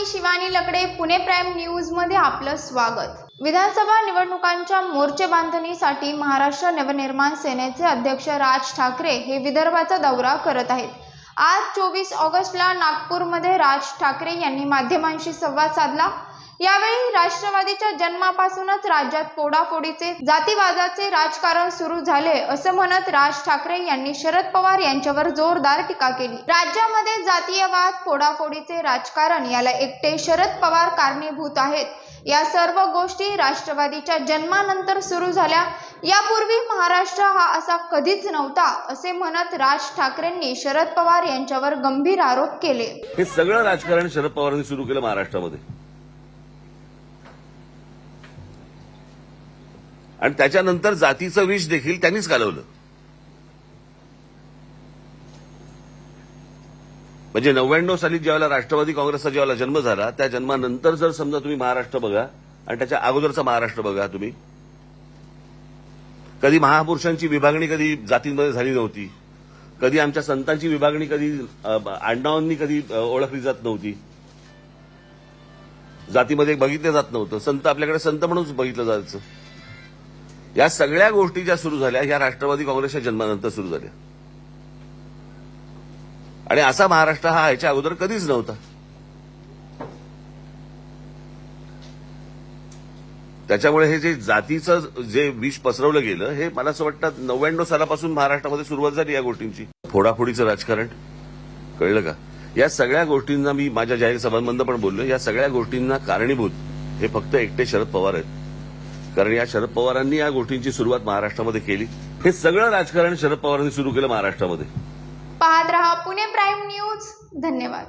मी Shivani Lakade Pune prime न्यूजमध्ये आपलं स्वागत. विधानसभा निवडणुकांच्या मोर्चे बांधणीसाठी महाराष्ट्र नवनिर्माण सेनेचे अध्यक्ष राज ठाकरे हे विदर्भाचा दौरा करत आहेत. आज चोवीस ऑगस्टला नागपूरमध्ये राज ठाकरे यांनी माध्यमांशी संवाद साधला. यावेळी राष्ट्रवादीच्या जन्मापासूनच राज्यात फोडाफोडीचे जातीवादाचे राजकारण सुरू झाले असं म्हणत राज ठाकरे यांनी शरद पवार यांच्यावर जोरदार टीका केली. राज्यामध्ये जातीयवाद फोडाफोडीचे राजकारण याला एकटे शरद पवार कारणीभूत आहेत. या सर्व गोष्टी राष्ट्रवादीच्या जन्मानंतर सुरू झाल्या. यापूर्वी महाराष्ट्र हा असा कधीच नव्हता असे म्हणत राज ठाकरेंनी शरद पवार यांच्यावर गंभीर आरोप केले. हे सगळं राजकारण शरद पवारांनी सुरू केलं महाराष्ट्रामध्ये. आणि त्याच्यानंतर जातीचं विष देखील त्यांनीच घालवलं. म्हणजे नव्याण्णव साली ज्यावेळेला राष्ट्रवादी काँग्रेसचा ज्यावेळेला जन्म झाला त्या जन्मानंतर जर समजा तुम्ही महाराष्ट्र बघा आणि त्याच्या अगोदरचा महाराष्ट्र बघा तुम्ही कधी महापुरुषांची विभागणी कधी जातींमध्ये झाली नव्हती कधी आमच्या संतांची विभागणी कधी अ, आडनावांनी कधी ओळखली जात नव्हती. जातीमध्ये बघितलं जात नव्हतं. संत आपल्याकडे संत म्हणूनच बघितलं जायचं. या सगळ्या गोष्टी ज्या सुरू झाल्या ह्या राष्ट्रवादी काँग्रेसच्या जन्मानंतर सुरू झाल्या. आणि असा महाराष्ट्र हा ह्याच्या अगोदर कधीच नव्हता. त्याच्यामुळे हे जे जातीचं जे विष पसरवलं गेलं हे मला असं वाटतं नव्याण्णव सालापासून महाराष्ट्रामध्ये सुरुवात झाली या गोष्टींची. फोडाफोडीचं राजकारण. कळलं का? या सगळ्या गोष्टींना मी माझ्या जाहीर सभांमधनं पण बोललो या सगळ्या गोष्टींना कारणीभूत हे फक्त एकटे शरद पवार आहेत. कारण या शरद पवारांनी या गोष्टींची सुरुवात महाराष्ट्रामध्ये केली. हे सगळं राजकारण शरद पवारांनी सुरू केलं महाराष्ट्रामध्ये. पाहत रहा पुणे प्राईम न्यूज. धन्यवाद.